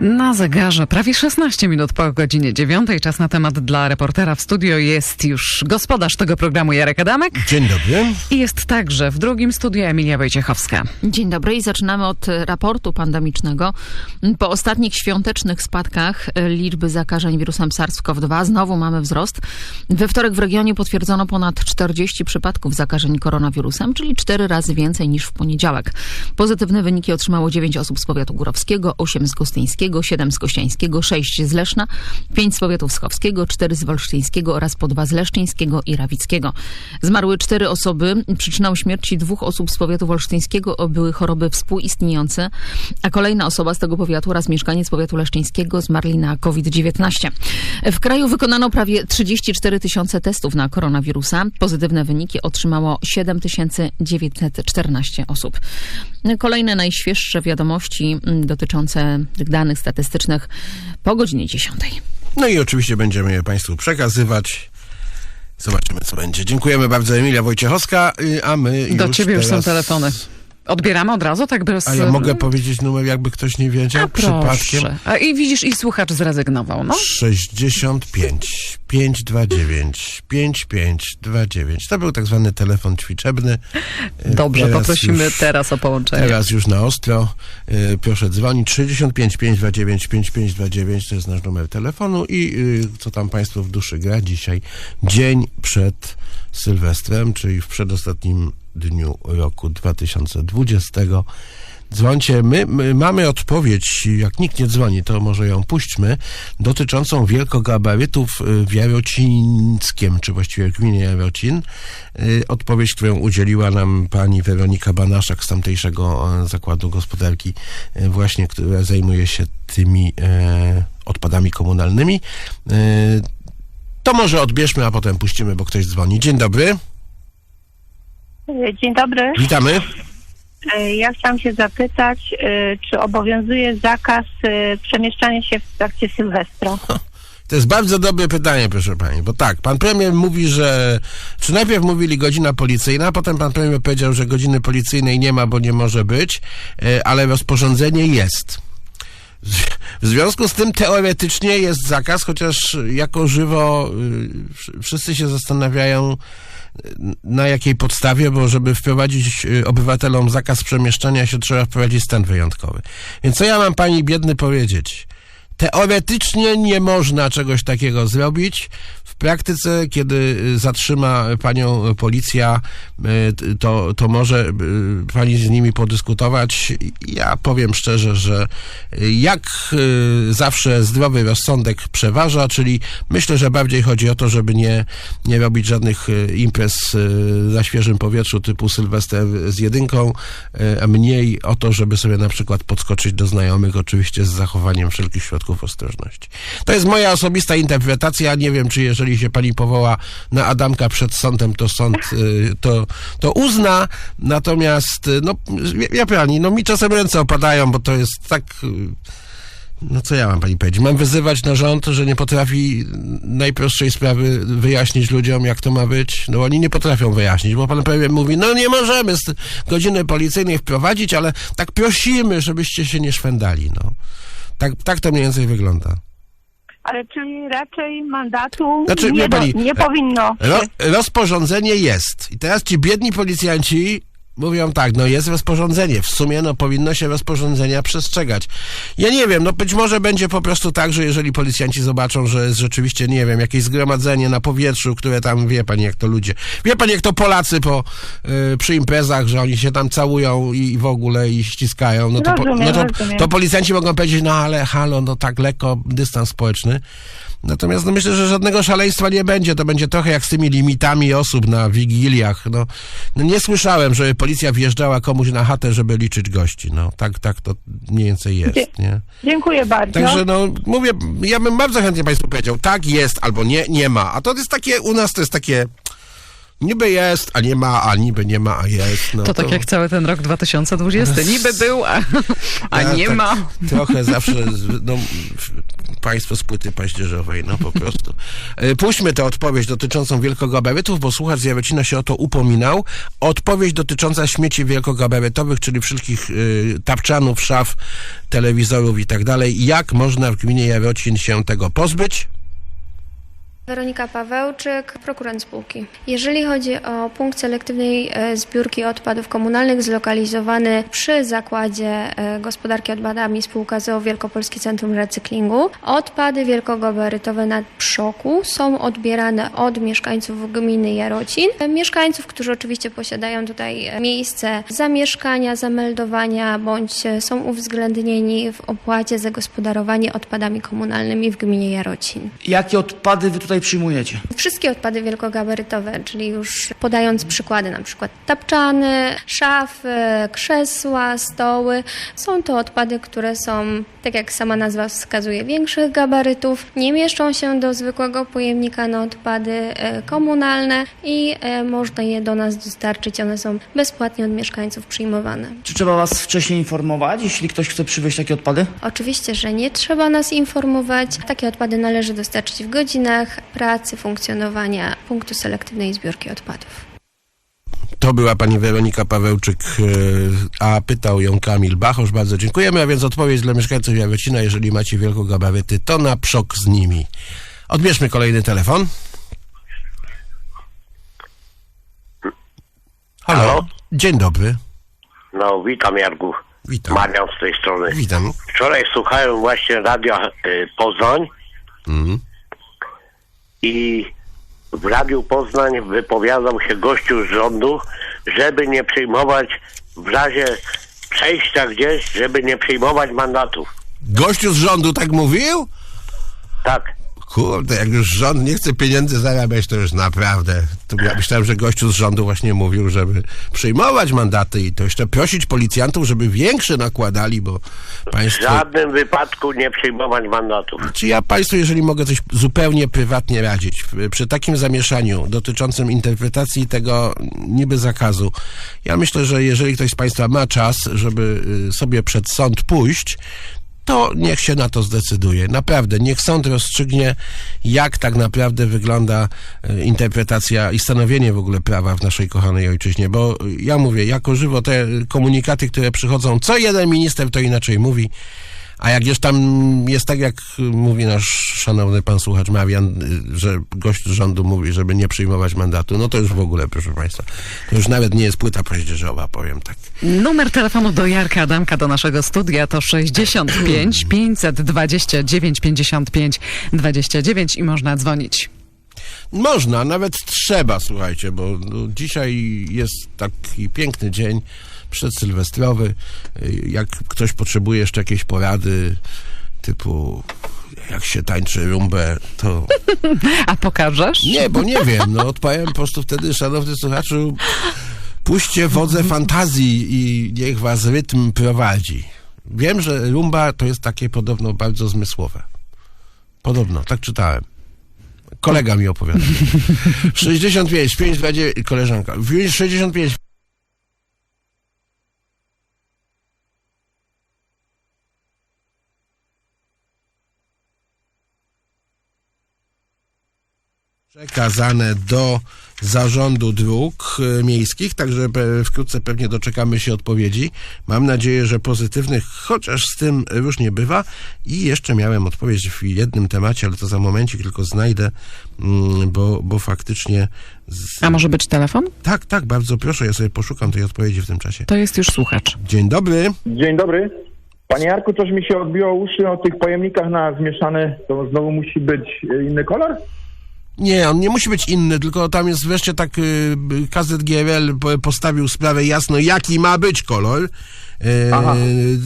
Na zegarze prawie 16 minut po godzinie 9. Czas na temat dla reportera. W studio jest już gospodarz tego programu Jarek Adamek Dzień dobry. i jest także w drugim studiu Emilia Wojciechowska. Dzień dobry i zaczynamy od raportu pandemicznego. Po ostatnich świątecznych spadkach liczby zakażeń wirusem SARS-CoV-2 znowu mamy wzrost. We wtorek w regionie potwierdzono ponad 40 przypadków zakażeń koronawirusem, czyli 4 razy więcej niż w poniedziałek. Pozytywne wyniki otrzymało 9 osób z powiatu górowskiego, 8 z gostyńskiego, 7 z kościańskiego, 6 z Leszna, 5 z powiatu wschowskiego, 4 z wolsztyńskiego oraz po 2 z leszczyńskiego i rawickiego. Zmarły 4 osoby. Przyczyną śmierci dwóch osób z powiatu wolsztyńskiego były choroby współistniejące, a kolejna osoba z tego powiatu oraz mieszkaniec powiatu leszczyńskiego zmarli na COVID-19. W kraju wykonano prawie 34 tysiące testów na koronawirusa. Pozytywne wyniki otrzymało 7914 osób. Kolejne najświeższe wiadomości mm, dotyczące tych danych statystycznych po godzinie 10. No i oczywiście będziemy je Państwu przekazywać. Zobaczymy, co będzie. Dziękujemy bardzo, Emilia Wojciechowska, y, a my Do już ciebie już teraz... są telefony. Odbieramy od razu, tak bez... A ja mogę powiedzieć numer, jakby ktoś nie wiedział A przypadkiem? proszę. A i widzisz, i słuchacz zrezygnował, no. 65 529 5529. To był tak zwany telefon ćwiczebny. Y, Dobrze, teraz poprosimy już, teraz o połączenie. Teraz już na ostro. Y, proszę dzwonić. 65 529 5529 to jest nasz numer telefonu i y, co tam Państwu w duszy gra dzisiaj? Dzień przed Sylwestrem, czyli w przedostatnim dniu roku 2020. Dzwońcie. My, my mamy odpowiedź, jak nikt nie dzwoni, to może ją puśćmy, dotyczącą wielkogabarytów y, w Jarocińskiem, czy właściwie gminie Jarocin. Y, Odpowiedź, którą udzieliła nam pani Weronika Banaszak z tamtejszego e, zakładu gospodarki, właśnie, która zajmuje się tymi e, odpadami komunalnymi. E, to może odbierzmy, a potem puścimy, bo ktoś dzwoni. Dzień dobry, Dzień dobry. witamy. E, Ja chciałam się zapytać, e, czy obowiązuje zakaz e, przemieszczania się w trakcie Sylwestra? To jest bardzo dobre pytanie, proszę pani, bo tak, pan premier mówi, że. Czy najpierw mówili godzina policyjna, a potem pan premier powiedział, że godziny policyjnej nie ma, bo nie może być, e, ale rozporządzenie jest. W związku z tym teoretycznie jest zakaz, chociaż jako żywo y, wsz- wszyscy się zastanawiają, na jakiej podstawie, bo żeby wprowadzić y, obywatelom zakaz przemieszczania się, trzeba wprowadzić stan wyjątkowy. Więc co ja mam pani biedny powiedzieć? Teoretycznie nie można czegoś takiego zrobić. Praktyce, kiedy y, zatrzyma panią policja, y, to, to może y, pani z nimi podyskutować. Ja powiem szczerze, że jak zawsze zdrowy rozsądek przeważa, czyli myślę, że bardziej chodzi o to, żeby nie, nie robić żadnych imprez na świeżym powietrzu typu Sylwester z jedynką, a mniej o to, żeby sobie na przykład podskoczyć do znajomych, oczywiście z zachowaniem wszelkich środków ostrożności. To jest moja osobista interpretacja. Nie wiem, czy jeżeli się pani powoła na Adamka przed sądem, to sąd y, to, to uzna. Natomiast, y, no, wie pani, no mi czasem ręce opadają, bo to jest tak... y, no co ja mam pani powiedzieć? Mam wyzywać na rząd, że nie potrafi najprostszej sprawy wyjaśnić ludziom, jak to ma być? No oni nie potrafią wyjaśnić, bo pan premier mówi, no nie możemy z godziny policyjnej wprowadzić, ale tak prosimy, żebyście się nie szwendali, no. Tak, tak to mniej więcej wygląda. Ale czyli raczej mandatu Znaczy, nie, do, nie powinno. Ro, rozporządzenie jest. I teraz ci biedni policjanci mówią tak, no jest rozporządzenie, w sumie no powinno się rozporządzenia przestrzegać. Ja nie wiem, no być może będzie po prostu tak, że jeżeli policjanci zobaczą, że jest rzeczywiście, nie wiem, jakieś zgromadzenie na powietrzu, które tam, wie pani jak to ludzie, wie pani jak to Polacy po, y, przy imprezach, że oni się tam całują i, i w ogóle i ściskają, no to, po, no to, to policjanci mogą powiedzieć, no ale halo, no tak lekko, dystans społeczny. Natomiast no myślę, że żadnego szaleństwa nie będzie. To będzie trochę jak z tymi limitami osób na wigiliach. No, no nie słyszałem, żeby policja wjeżdżała komuś na chatę, żeby liczyć gości. No tak, tak to mniej więcej jest, nie? Dziękuję bardzo. Także no, mówię, ja bym bardzo chętnie Państwu powiedział, tak jest albo nie, nie ma. A to jest takie, u nas to jest takie, niby jest, a nie ma, a niby nie ma, a jest. No, To tak jak cały ten rok 2020. Niby był, a, a Ja nie tak ma. Trochę zawsze, no, państwo z płyty paździerzowej, no po prostu. E, Puśćmy tę odpowiedź dotyczącą wielkogabarytów, bo słuchacz z Jarocina się o to upominał. Odpowiedź dotycząca śmieci wielkogabarytowych, czyli wszystkich y, tapczanów, szaf, telewizorów i tak dalej. Jak można w gminie Jarocin się tego pozbyć? Weronika Pawełczyk, prokurent spółki. Jeżeli chodzi o punkt selektywnej e, zbiórki odpadów komunalnych zlokalizowany przy zakładzie e, gospodarki odpadami spółka ZOO Wielkopolskie Centrum Recyklingu, odpady wielkogabarytowe na przoku są odbierane od mieszkańców gminy Jarocin. E, Mieszkańców, którzy oczywiście posiadają tutaj miejsce zamieszkania, zameldowania bądź są uwzględnieni w opłacie za gospodarowanie odpadami komunalnymi w gminie Jarocin. Jakie odpady wy tutaj przyjmujecie? Wszystkie odpady wielkogabarytowe, czyli już podając przykłady, na przykład tapczany, szafy, krzesła, stoły, są to odpady, które są, tak jak sama nazwa wskazuje, większych gabarytów, nie mieszczą się do zwykłego pojemnika na odpady e, komunalne i e, można je do nas dostarczyć. One są bezpłatnie od mieszkańców przyjmowane. Czy trzeba was wcześniej informować, jeśli ktoś chce przywieźć takie odpady? Oczywiście, że nie trzeba nas informować. Takie odpady należy dostarczyć w godzinach pracy, funkcjonowania punktu selektywnej zbiórki odpadów. To była pani Weronika Pawełczyk, e, a pytał ją Kamil Bachosz. Bardzo dziękujemy, a więc odpowiedź dla mieszkańców Jarocina, jeżeli macie wielkogabaryty, to na przok z nimi. Odbierzmy kolejny telefon. Halo. Halo? Dzień dobry. No, witam Jarku. Witam. Marian z tej strony. Witam. Wczoraj słuchałem właśnie radia y, Poznań Mhm. I w Radiu Poznań wypowiadał się gościu z rządu, żeby nie przyjmować w razie przejścia gdzieś, żeby nie przyjmować mandatów. Gościu z rządu tak mówił? Tak. Kurde, jak już rząd nie chce pieniędzy zarabiać, to już naprawdę. To ja myślałem, że gościu z rządu właśnie mówił, żeby przyjmować mandaty i to jeszcze prosić policjantów, żeby większe nakładali, bo W państwo... żadnym wypadku nie przyjmować mandatów. Czy ja Państwu, jeżeli mogę coś zupełnie prywatnie radzić, w- przy takim zamieszaniu dotyczącym interpretacji tego niby zakazu, ja myślę, że jeżeli ktoś z Państwa ma czas, żeby y, sobie przed sąd pójść, to niech się na to zdecyduje. Naprawdę, niech sąd rozstrzygnie, jak tak naprawdę wygląda y, interpretacja i stanowienie w ogóle prawa w naszej kochanej ojczyźnie. Bo y, ja mówię, jako żywo te komunikaty, które przychodzą, co jeden minister to inaczej mówi, a jak już tam jest tak, jak mówi nasz szanowny pan słuchacz Marian, y, że gość z rządu mówi, żeby nie przyjmować mandatu, no to już w ogóle, proszę państwa, to już nawet nie jest płyta paździerzowa, powiem tak. Numer telefonu do Jarka Adamka do naszego studia to 65 529 55 29 i można dzwonić. Można, nawet trzeba, słuchajcie, bo no, dzisiaj jest taki piękny dzień przedsylwestrowy. Y, Jak ktoś potrzebuje jeszcze jakiejś porady, typu jak się tańczy rumbę, to A pokażesz? Nie, bo nie wiem. No odpowiem po prostu wtedy, szanowny słuchaczu, puśćcie wodze fantazji i niech was rytm prowadzi. Wiem, że rumba to jest takie podobno bardzo zmysłowe. Podobno, tak czytałem. Kolega mi opowiada. 65, 5, 29, koleżanka. 65, przekazane do zarządu dróg e, miejskich, także wkrótce pewnie doczekamy się odpowiedzi. Mam nadzieję, że pozytywnych, chociaż z tym różnie bywa. I jeszcze miałem odpowiedź w jednym temacie, ale to za momencik tylko znajdę, mm, bo, bo faktycznie... Z... A może być telefon? Tak, tak, bardzo proszę, ja sobie poszukam tej odpowiedzi w tym czasie. To jest już słuchacz. Dzień dobry. Dzień dobry. Panie Jarku, coś mi się odbiło uszy o tych pojemnikach na zmieszane, to znowu musi być e, inny kolor? Nie, on nie musi być inny, tylko tam jest wreszcie tak y, KZGRL po- postawił sprawę jasno, jaki ma być kolor. Y, Aha.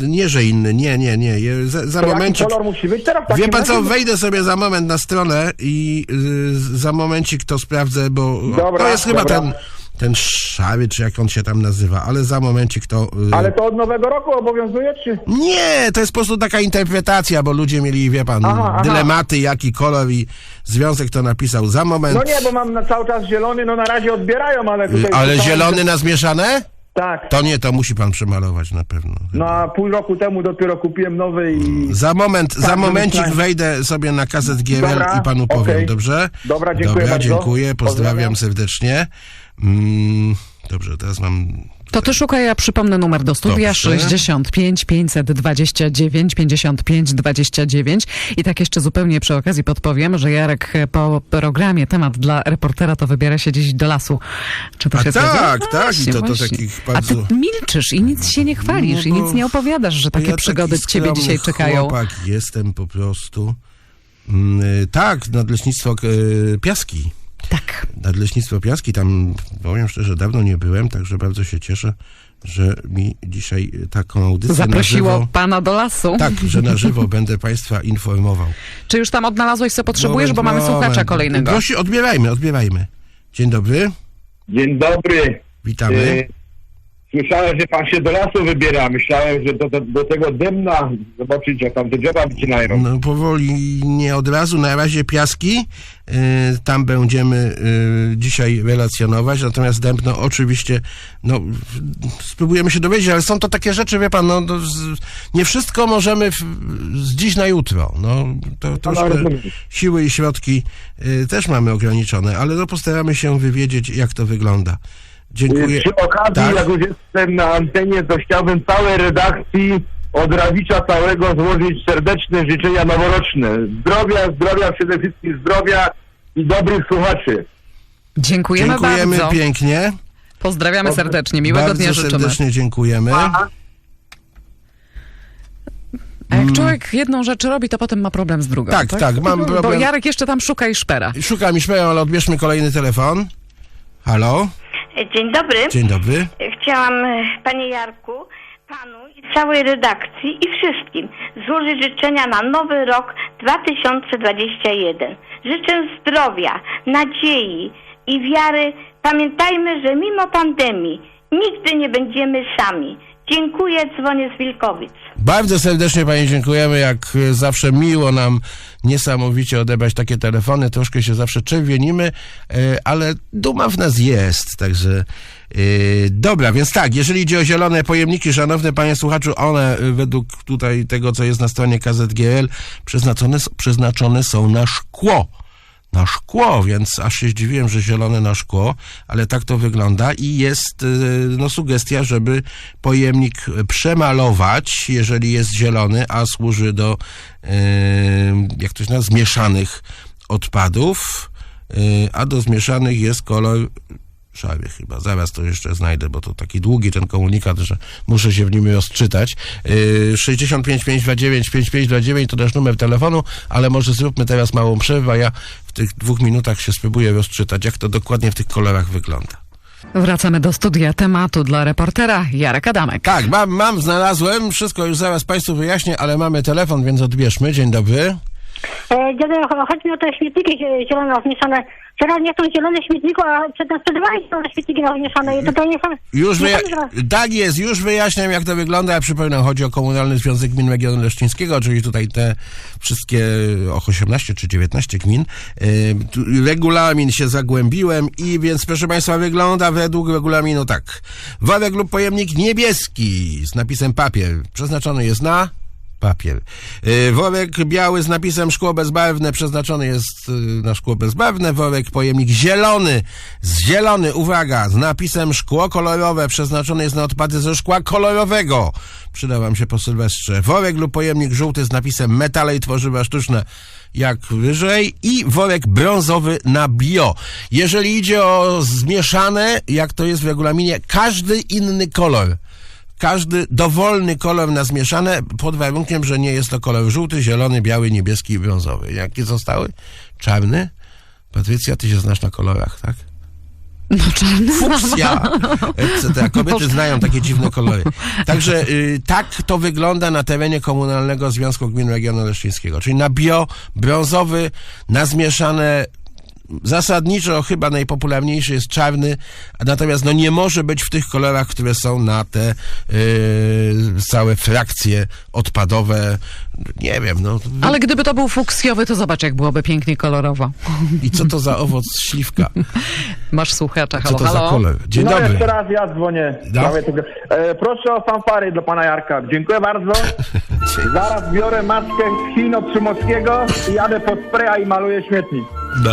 nie, że inny, nie, nie, nie. Za, za momencik. kolor musi być teraz? Wie pan co, wejdę sobie za moment na stronę i y, za momencik to sprawdzę, bo Dobra, to jest chyba dobra. ten, ten szary, czy jak on się tam nazywa, ale za momencik to... y, Ale to od nowego roku obowiązuje, czy? Nie, to jest po prostu taka interpretacja, bo ludzie mieli, wie pan, Aha, aha. dylematy, jaki kolor i związek to napisał za moment. No nie, bo mam na cały czas zielony, no na razie odbierają, ale tutaj... ale tutaj- zielony na zmieszane? Tak. To nie, to musi pan przemalować na pewno. No a pół roku temu dopiero kupiłem nowy i... Za moment, za żeby momencik znać. wejdę sobie na Dobra, i panu powiem, okej. dobrze? Dobra, dziękuję Dobra, bardzo. dziękuję, pozdrawiam Pozdrawiam. serdecznie. Mm, dobrze, teraz mam... To ty szukaj, ja przypomnę numer do studia Dobrze. 65 529 55 29 i tak jeszcze zupełnie przy okazji podpowiem, że Jarek po programie temat dla reportera to wybiera się dziś do lasu. Czy to A się tak, tak, i Właśnie, to- to takich A bardzo- ty milczysz i nic się nie chwalisz i No bo nic nie opowiadasz, że takie ja przygody ciebie dzisiaj czekają. chłopak jestem po prostu. Mm, y, tak, nadleśnictwo y, Piaski. Tak. Nadleśnictwo Piaski, tam powiem szczerze, dawno nie byłem, także bardzo się cieszę, że mi dzisiaj taką audycję Zaprosiło na żywo... pana do lasu. Tak, że na żywo będę Państwa informował. Czy już tam odnalazłeś, co potrzebujesz, Moment, bo mamy słuchacza moment. kolejnego. Prosi, odbierajmy, odbierajmy. Dzień dobry, Dzień dobry. witamy. Słyszałem, że pan się do lasu wybiera. Myślałem, że do, do, do tego dymna zobaczyć, jak tam te drzewa wycinają. No powoli, nie od razu, na razie Piaski, y, tam będziemy y, dzisiaj relacjonować, natomiast Dębno oczywiście, no spróbujemy się dowiedzieć, ale są to takie rzeczy, wie pan, no, no z, nie wszystko możemy w, z dziś na jutro, no to troszkę rozumiem. siły i środki y, też mamy ograniczone, ale no postaramy się wywiedzieć, jak to wygląda. Dziękuję. Przy okazji, Tak. jak już jestem na antenie, to chciałbym całej redakcji od Rawicza całego złożyć serdeczne życzenia noworoczne. Zdrowia, zdrowia, przede wszystkim zdrowia i dobrych słuchaczy. Dziękujemy, Dziękujemy bardzo. pięknie. Pozdrawiamy serdecznie. Miłego Bardzo dnia życzymy. serdecznie dziękujemy. A jak człowiek jedną rzecz robi, to potem ma problem z drugą. Tak, tak, mam Bo problem. Jarek jeszcze tam szuka i szpera. Szukam i śmieję, ale odbierzmy kolejny telefon. Halo, Dzień dobry. dzień dobry. Chciałam, e, panie Jarku, panu i całej redakcji i wszystkim złożyć życzenia na nowy rok 2021. Życzę zdrowia, nadziei i wiary. Pamiętajmy, że mimo pandemii nigdy nie będziemy sami. Dziękuję, dzwonię z Wilkowic. Bardzo serdecznie Pani dziękujemy, jak e, zawsze miło nam niesamowicie odebrać takie telefony, troszkę się zawsze czerwienimy, e, ale duma w nas jest, także e, dobra, więc tak, jeżeli idzie o zielone pojemniki, szanowny Panie słuchaczu, one e, według tutaj tego, co jest na stronie KZGL, przeznaczone, przeznaczone są na szkło. Na szkło, więc aż się zdziwiłem, że zielone na szkło, ale tak to wygląda i jest y, no, sugestia, żeby pojemnik przemalować, jeżeli jest zielony, a służy do, y, jak to się nazywa, zmieszanych odpadów, y, a do zmieszanych jest kolor chyba. Zaraz to jeszcze znajdę, bo to taki długi ten komunikat, że muszę się w nim rozczytać. Yy, 65 529 5529 to nasz numer telefonu, ale może zróbmy teraz małą przerwę, a ja w tych dwóch minutach się spróbuję rozczytać, jak to dokładnie w tych kolorach wygląda. Wracamy do studia tematu dla reportera Jarek Adamek. Tak, mam, mam, znalazłem, wszystko już zaraz Państwu wyjaśnię, ale mamy telefon, więc odbierzmy. Dzień dobry. E, chodzi mi o te śmietniki zie- zielone zmieszane. Teraz nie są zielone śmietniku, a przed nas sprzedawali zielone śmietniki zmieszane. I to nie są... Już nie wyja- tak jest, już wyjaśniam, jak to wygląda. Ja przypominam, chodzi o Komunalny Związek Gmin Regionu Leszczyńskiego, czyli tutaj te wszystkie och 18 czy 19 gmin. Tu regulamin się zagłębiłem i więc, proszę Państwa, wygląda według regulaminu tak. Worek lub pojemnik niebieski z napisem papier przeznaczony jest na papier. Yy, worek biały z napisem szkło bezbarwne przeznaczony jest yy, na szkło bezbarwne. Worek pojemnik zielony, zielony, uwaga, z napisem szkło kolorowe przeznaczony jest na odpady ze szkła kolorowego. Przyda wam się po Sylwestrze. Worek lub pojemnik żółty z napisem metale i tworzywa sztuczne jak wyżej i worek brązowy na bio. Jeżeli idzie o zmieszane, jak to jest w regulaminie, każdy inny kolor każdy dowolny kolor na zmieszane, pod warunkiem, że nie jest to kolor żółty, zielony, biały, niebieski i brązowy. Jakie zostały? Czarny, Patrycja, ty się znasz na kolorach, tak? No czarny Fuksja, etc. Kobiety znają takie dziwne kolory. Także y, tak to wygląda na terenie Komunalnego Związku Gmin Regionu Leszczyńskiego. Czyli na bio, brązowy, na zmieszane zasadniczo chyba najpopularniejszy jest czarny, natomiast no nie może być w tych kolorach, które są na te y, całe frakcje odpadowe. Nie wiem, no. Ale gdyby to był fuksjowy, to zobacz, jak byłoby pięknie kolorowo. I co to za owoc śliwka? Masz słuchacza, Co halo, to za halo. kolor? Dzień no dobry. jeszcze raz ja dzwonię. No. E, proszę o fanfary dla pana Jarka. Dziękuję bardzo. Zaraz biorę maskę z Chin i jadę pod spraya i maluję śmietnik. No,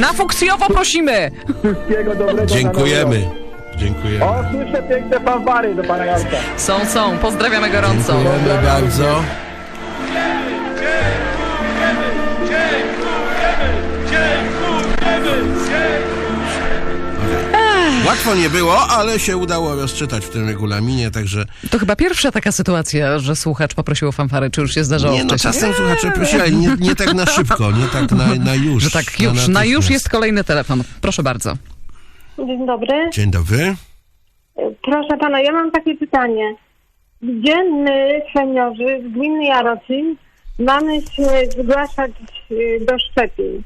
Na fuksjowo prosimy! Wszystkiego dobrego. dziękujemy. Dziękujemy. O, słyszę piękne fanfary do pana Jarka. Są, są. Pozdrawiamy gorąco. Dziękujemy bardzo. Łatwo nie było, ale się udało rozczytać w tym regulaminie, także To chyba pierwsza taka sytuacja, że słuchacz poprosił o fanfary, czy już się zdarzało nie, no, wcześniej? czasem słuchacze prosili, ale nie, nie tak na szybko, nie tak na, na już. Że tak już, na już natychmiast. jest kolejny telefon. Proszę bardzo. Dzień dobry. Dzień dobry. Proszę pana, ja mam takie pytanie. Gdzie my, seniorzy z gminy Jarocin, mamy się zgłaszać y, do szczepień?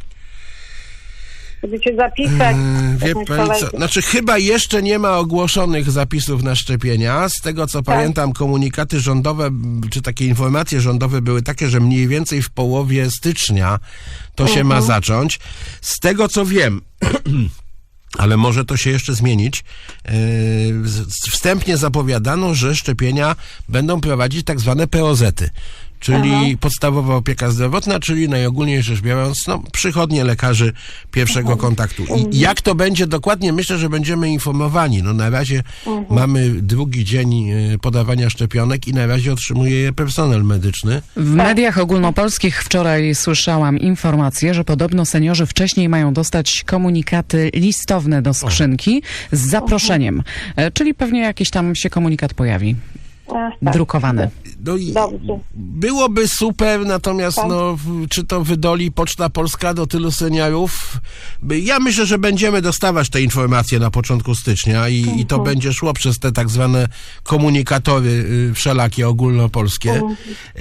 Żeby się zapisać. Yy, Wie jakąś pani co, znaczy chyba jeszcze nie ma ogłoszonych zapisów na szczepienia. Z tego co pamiętam, komunikaty rządowe, czy takie informacje rządowe były takie, że mniej więcej w połowie stycznia to się ma zacząć. Z tego co wiem, ale może to się jeszcze zmienić. Yy, Wstępnie zapowiadano, że szczepienia będą prowadzić tak zwane POZ-y, czyli podstawowa opieka zdrowotna, czyli najogólniej rzecz biorąc, no, przychodnie lekarzy pierwszego kontaktu. I jak to będzie dokładnie, myślę, że będziemy informowani. No na razie mamy drugi dzień yy, podawania szczepionek i na razie otrzymuje je personel medyczny. W mediach ogólnopolskich wczoraj słyszałam informację, że podobno seniorzy wcześniej mają dostać komunikaty listowne do skrzynki z zaproszeniem. E, Czyli pewnie jakiś tam się komunikat pojawi. Ach, tak. Drukowany. No i Dobrze. byłoby super, natomiast no, w- czy to wydoli Poczta Polska do tylu seniorów? Ja myślę, że będziemy dostawać te informacje na początku stycznia i, i to będzie szło przez te tak zwane komunikatory y, wszelakie ogólnopolskie.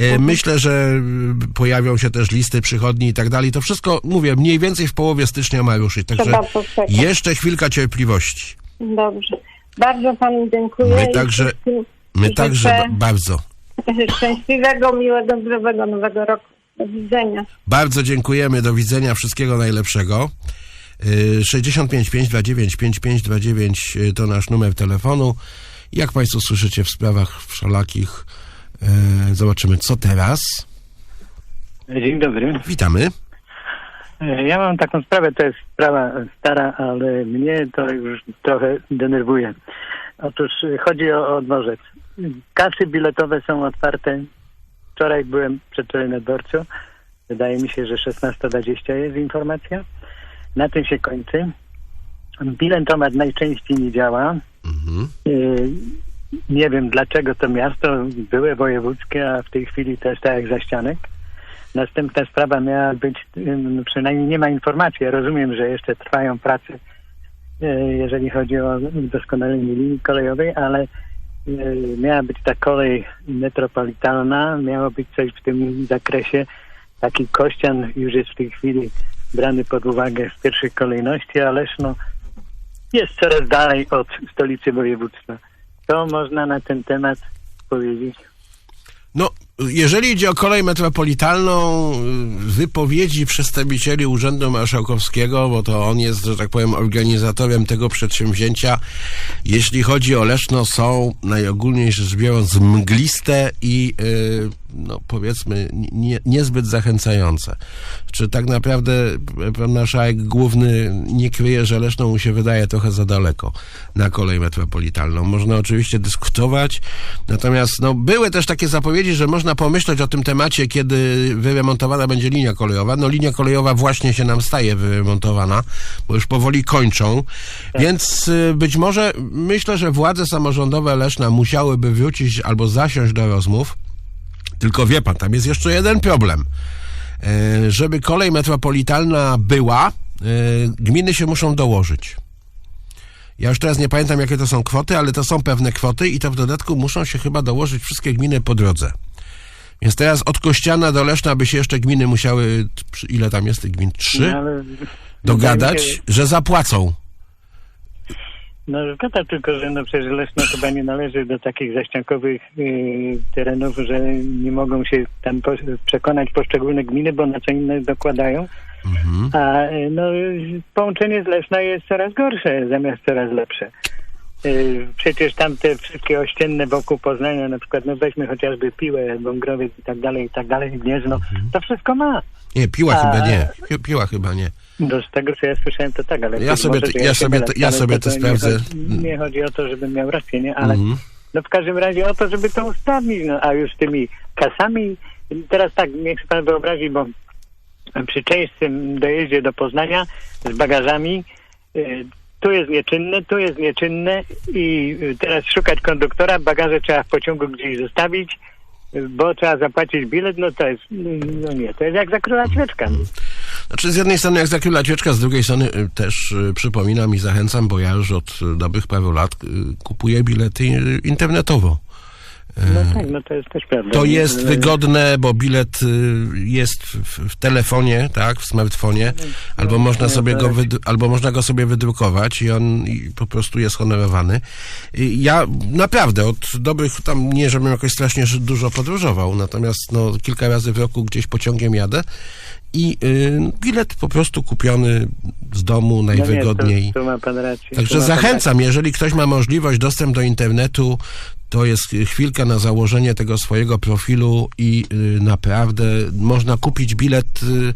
Y, Myślę, że y, pojawią się też listy przychodni i tak dalej. To wszystko, mówię, mniej więcej w połowie stycznia ma ruszyć. Także jeszcze chwilka cierpliwości. Dobrze. Bardzo panu dziękuję. My i także- wszystkim My życzę także ba- bardzo. Szczęśliwego, miłego, zdrowego nowego roku. Do widzenia. Bardzo dziękujemy, do widzenia, wszystkiego najlepszego. Y, 65 529 5529 y, to nasz numer telefonu. Jak Państwo słyszycie w sprawach wszelakich, y, zobaczymy co teraz. Dzień dobry. Witamy. Ja mam taką sprawę, to jest sprawa stara, ale mnie to już trochę denerwuje. Otóż chodzi o, o dworzec. Kasy biletowe są otwarte. Wczoraj byłem na dworcu. Wydaje mi się, że 16.20 jest informacja. Na tym się kończy. Biletomat najczęściej nie działa. Mhm. E, Nie wiem dlaczego to miasto były wojewódzkie, a w tej chwili to jest tak jak zaścianek. Następna sprawa miała być, przynajmniej nie ma informacji, ja rozumiem, że jeszcze trwają prace, e, jeżeli chodzi o doskonalenie linii kolejowej, ale miała być ta kolej metropolitalna, miało być coś w tym zakresie. Taki Kościan już jest w tej chwili brany pod uwagę w pierwszej kolejności, ależ no jest coraz dalej od stolicy województwa. Co można na ten temat powiedzieć? No, jeżeli idzie o kolej metropolitalną, y, wypowiedzi przedstawicieli Urzędu Marszałkowskiego, bo to on jest, że tak powiem, organizatorem tego przedsięwzięcia, jeśli chodzi o Leszno, są najogólniej rzecz biorąc mgliste i y, no powiedzmy nie, niezbyt zachęcające. Czy tak naprawdę pan marszałek główny nie kryje, że Leszno mu się wydaje trochę za daleko na kolej metropolitalną. Można oczywiście dyskutować, natomiast no, były też takie zapowiedzi, że można pomyśleć o tym temacie, kiedy wyremontowana będzie linia kolejowa. No linia kolejowa właśnie się nam staje wyremontowana, bo już powoli kończą, więc y, być może myślę, że władze samorządowe Leszna musiałyby wrócić albo zasiąść do rozmów, tylko wie pan, tam jest jeszcze jeden problem. E, Żeby kolej metropolitalna była, gminy się muszą dołożyć. Ja już teraz nie pamiętam, jakie to są kwoty, ale to są pewne kwoty i to w dodatku muszą się chyba dołożyć wszystkie gminy po drodze. Więc teraz od Kościana do Leszna by się jeszcze gminy musiały, ile tam jest tych gmin? Trzy? No, Dogadać, się- że zapłacą. No zgoda, tylko że no przecież Leszno chyba nie należy do takich zaściankowych y, terenów, że nie mogą się tam po, przekonać poszczególne gminy, bo na co inne dokładają. A y, no połączenie z Leszna jest coraz gorsze, zamiast coraz lepsze. Y, Przecież tam te wszystkie ościenne wokół Poznania, na przykład, no weźmy chociażby Piłę, Wągrowiec i tak dalej, i tak dalej, Gniezno, to wszystko ma. Nie, piła A- chyba nie. Pi- Piła chyba nie. No z tego, co ja słyszałem, to tak, ale... Ja sobie może, to- ja się sobie to- ja sobie to nie sprawdzę. chodzi- Nie chodzi o to, żebym miał rację, nie? Ale Mhm. no w każdym razie o to, żeby to usprawnić, no a już tymi kasami, teraz tak, niech sobie pan wyobrazi, bo przy częstym dojeździe do Poznania z bagażami, y, tu jest nieczynne, tu jest nieczynne i y, teraz szukać konduktora, bagaże trzeba w pociągu gdzieś zostawić, y, bo trzeba zapłacić bilet, no to jest, no nie, to jest jak za króla świeczka. Znaczy z jednej strony jak za króla cieczka, z drugiej strony y, też przypominam i zachęcam, bo ja już od dobrych paru lat kupuję bilety internetowo. No tak, no to jest też prawda. To jest wygodne, bo bilet y, jest w, telefonie, tak, w smartfonie, albo można sobie go albo można go sobie wydrukować i on po prostu jest honorowany. Ja naprawdę od dobrych tam nie żebym jakoś strasznie dużo podróżował, natomiast no kilka razy w roku gdzieś pociągiem jadę i y, bilet po prostu kupiony z domu no nie, najwygodniej. Tu ma pan rację. Także zachęcam, jeżeli ktoś ma możliwość, dostęp do internetu, to jest chwilka na założenie tego swojego profilu i y, naprawdę można kupić bilet y,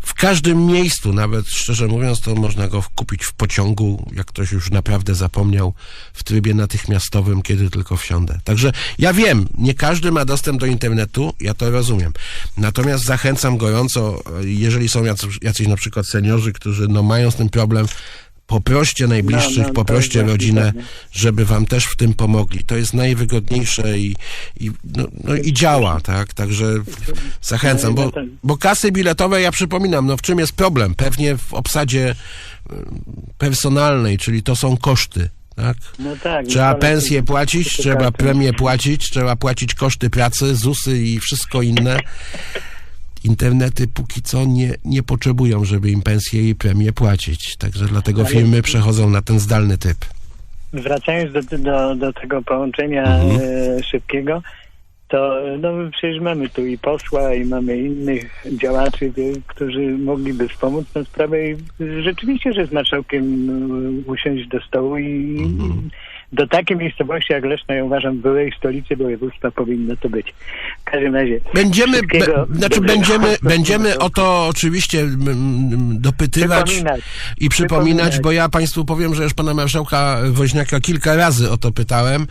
w każdym miejscu, nawet szczerze mówiąc, to można go kupić w pociągu, jak ktoś już naprawdę zapomniał, w trybie natychmiastowym, kiedy tylko wsiądę. Także ja wiem, nie każdy ma dostęp do internetu, ja to rozumiem. Natomiast zachęcam gorąco, jeżeli są jacy, jacyś na przykład seniorzy, którzy no, mają z tym problem, poproście najbliższych, No, no, poproście właśnie rodzinę, pewne. żeby żeby wam też w tym pomogli. To jest najwygodniejsze i, i, no, no i działa, tak? Także zachęcam, bo, bo kasy biletowe, ja przypominam, no w czym jest problem? Pewnie w obsadzie personalnej, czyli to są koszty. Tak? No tak. Trzeba no, ale- pensję płacić, trzeba tak. premię płacić, trzeba płacić koszty pracy, ZUSy i wszystko inne. Internety póki co nie, nie potrzebują, żeby im pensje i premie płacić. Także dlatego firmy przechodzą na ten zdalny typ. Wracając do, do, do tego połączenia Mhm. e, szybkiego, to no przecież mamy tu i posła, i mamy innych działaczy, którzy mogliby wspomóc tę sprawę i rzeczywiście, że z marszałkiem e, usiąść do stołu i Mhm. Do takiej miejscowości jak Leszno, ja uważam, byłej stolicy województwa powinno to być. W każdym razie... Będziemy, be, znaczy będziemy, będziemy o to oczywiście mm, mm, dopytywać Przypominać. i przypominać, Przypominać. bo ja Państwu powiem, że już Pana Marszałka Woźniaka kilka razy o to pytałem.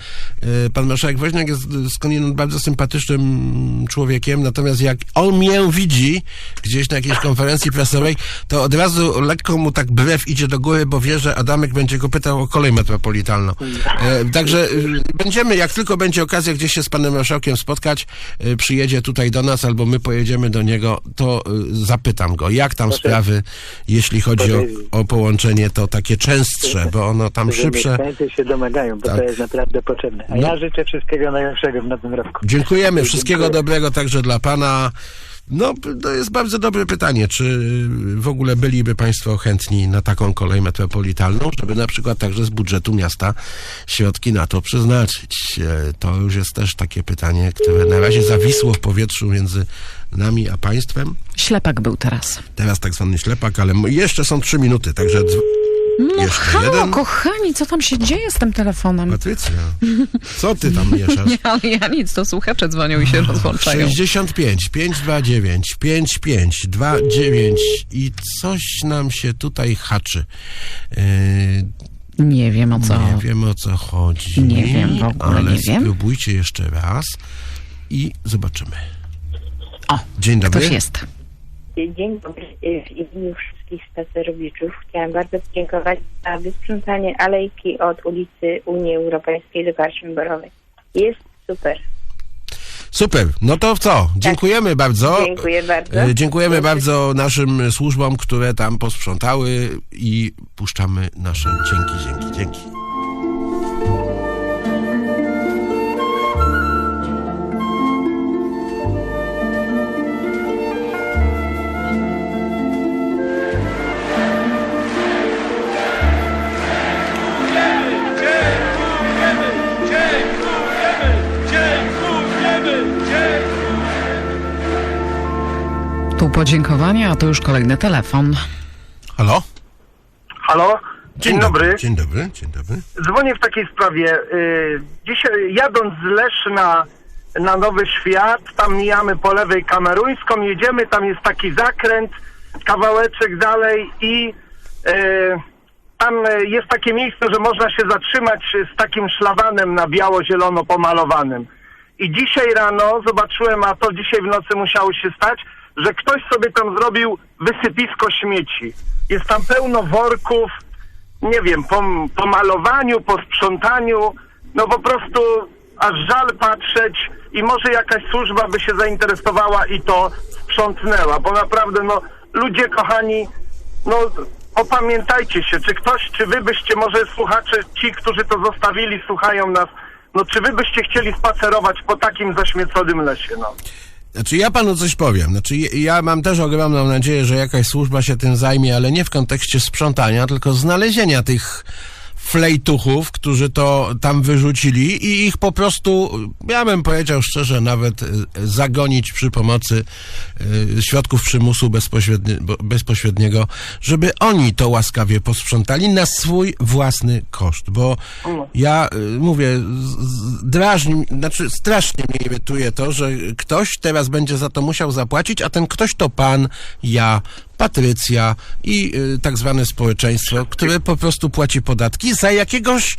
E, Pan Marszałek Woźniak jest skądinąd bardzo sympatycznym człowiekiem, natomiast jak on mnie widzi gdzieś na jakiejś konferencji prasowej, to od razu lekko mu tak brew idzie do góry, bo wie, że Adamek będzie go pytał o kolej metropolitalną. E, Także y, będziemy, jak tylko będzie okazja gdzieś się z panem marszałkiem spotkać, y, przyjedzie tutaj do nas albo my pojedziemy do niego, to zapytam go, jak tam Proszę. sprawy, jeśli chodzi o, o połączenie to takie częstsze, bo ono tam szybsze. się domagają, bo Tak. to jest naprawdę potrzebne. A No. ja życzę wszystkiego najlepszego w nowym roku. Dziękujemy, wszystkiego Dziękuję. dobrego także dla pana. No, to jest bardzo dobre pytanie, czy w ogóle byliby Państwo chętni na taką kolej metropolitalną, żeby na przykład także z budżetu miasta środki na to przeznaczyć? E, To już jest też takie pytanie, które na razie zawisło w powietrzu między nami a państwem. Ślepak był teraz. Teraz tak zwany ślepak, ale jeszcze są trzy minuty, także No jeszcze halo, jeden. kochani, co tam się dzieje z tym telefonem? Patrycja, co ty tam mieszasz? Nie, ale ja nic, to słuchacze dzwonią i się rozłączają. 65 529 5529 i coś nam się tutaj haczy. Yy, Nie wiem o co. nie wiem o co chodzi. Nie wiem, w ogóle ale nie wiem. spróbujcie jeszcze raz i zobaczymy. O, Dzień dobry. ktoś jest. Dzień dobry. W wszystkich spacerowiczów chciałam bardzo podziękować za wysprzątanie alejki od ulicy Unii Europejskiej do Karczmy Borowej. Jest super. Super, no to co? Dziękujemy bardzo. Tak. Dziękuję bardzo. E, Dziękujemy bardzo naszym służbom, które tam posprzątały i puszczamy nasze dzięki, dzięki, dzięki. Podziękowania, a to już kolejny telefon. Halo? Halo? Dzień, dobry. Dzień dobry, dzień dobry. Dzwonię w takiej sprawie. Y, Dzisiaj jadąc z Leszna na Nowy Świat, tam mijamy po lewej Kameruńską, jedziemy, tam jest taki zakręt, kawałeczek dalej i y, tam jest takie miejsce, że można się zatrzymać z takim szlabanem na biało-zielono pomalowanym. I dzisiaj rano zobaczyłem, a to dzisiaj w nocy musiało się stać, że ktoś sobie tam zrobił wysypisko śmieci. Jest tam pełno worków, nie wiem, po, po malowaniu, po sprzątaniu, no po prostu aż żal patrzeć i może jakaś służba by się zainteresowała i to sprzątnęła, bo naprawdę, no, ludzie kochani, no, opamiętajcie się, czy ktoś, czy wy byście, może słuchacze, ci, którzy to zostawili, słuchają nas, no, czy wy byście chcieli spacerować po takim zaśmieconym lesie, no. Znaczy ja panu coś powiem. Znaczy ja- mam też ogromną nadzieję, że jakaś służba się tym zajmie, ale nie w kontekście sprzątania, tylko znalezienia tych flejtuchów, którzy to tam wyrzucili i ich po prostu, ja bym powiedział szczerze, nawet e, zagonić przy pomocy e, środków przymusu bezpośredni, bezpośredniego, żeby oni to łaskawie posprzątali na swój własny koszt, bo ja y, mówię, drażni, znaczy strasznie mnie irytuje to, że ktoś teraz będzie za to musiał zapłacić, a ten ktoś to pan, ja, Patrycja i y, tak zwane społeczeństwo, które po prostu płaci podatki za jakiegoś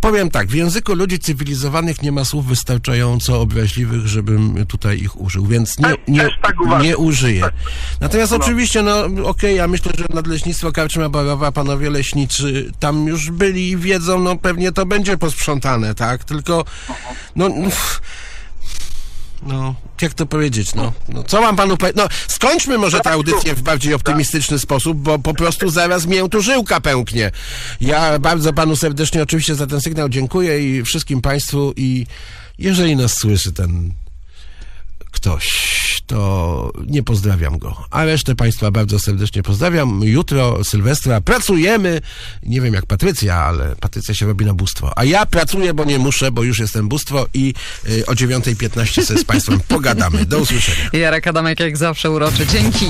Powiem tak, w języku ludzi cywilizowanych nie ma słów wystarczająco obraźliwych, żebym tutaj ich użył, więc nie, nie, nie użyję. Natomiast oczywiście, no okej, ja myślę, że Nadleśnictwo Karczma Barowa, panowie leśniczy tam już byli i wiedzą, no pewnie to będzie posprzątane, tak? Tylko, no... uff, no, jak to powiedzieć, no, no co mam panu powiedzieć? No, skończmy może tę audycję w bardziej optymistyczny sposób, bo po prostu zaraz mię tu żyłka pęknie. Ja bardzo panu serdecznie oczywiście za ten sygnał dziękuję i wszystkim państwu i jeżeli nas słyszy ten ktoś, to nie pozdrawiam go. A resztę państwa bardzo serdecznie pozdrawiam. Jutro, Sylwestra, pracujemy. Nie wiem jak Patrycja, ale Patrycja się robi na bóstwo. A ja pracuję, bo nie muszę, bo już jestem bóstwo i y, o 9.15 sobie z państwem pogadamy. Do usłyszenia. Jarek Adamek jak zawsze uroczy. Dzięki.